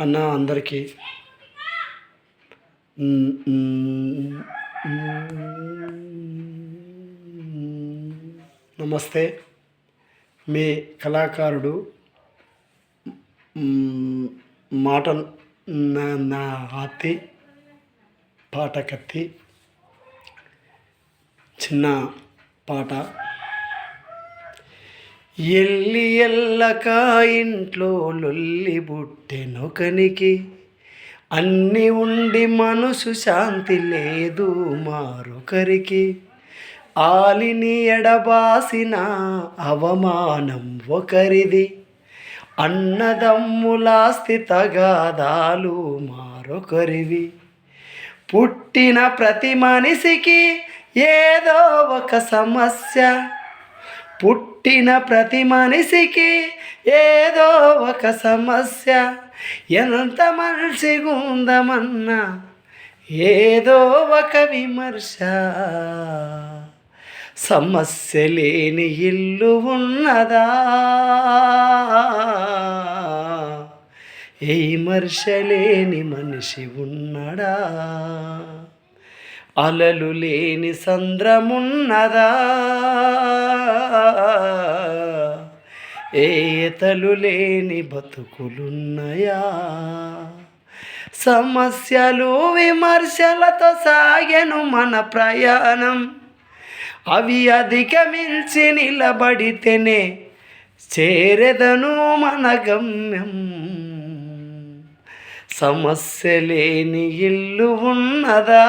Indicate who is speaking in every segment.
Speaker 1: అన్న అందరికీ. నమస్తే. మీ కళాకారుడు మాట నా నా పాట కత్తి చిన్న పాట. ఎల్లి ఎల్లక ఇంట్లో లొల్లి బుట్టెనొకనికి అన్ని ఉండి మనసు శాంతి లేదు మరొకరికి. ఆలిని ఎడబాసిన అవమానం ఒకరిది. అన్నదమ్ములాస్తి తగాదాలు మరొకరివి. పుట్టిన ప్రతి మనిషికి ఏదో ఒక సమస్య. పుట్టిన ప్రతి మనిషికి ఏదో ఒక సమస్య. ఎంత మనిషి ఉందమన్నా ఏదో ఒక విమర్శ. సమస్య లేని ఇల్లు ఉన్నదా? ఏ విమర్శ లేని మనిషి ఉన్నడా? అలలు లేని సంద్రమున్నదా? ఏతలు లేని బతుకులున్నయా? సమస్యలు విమర్శలతో సాగెను మన ప్రయాణం. అవి అధిగమించి నిలబడితేనే చేరెదను మన గమ్యం. సమస్య లేని ఇల్లు ఉన్నదా?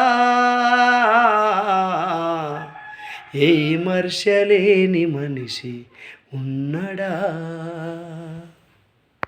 Speaker 1: ఏ మర్షలేని లేని మనిషి ఉన్నడా?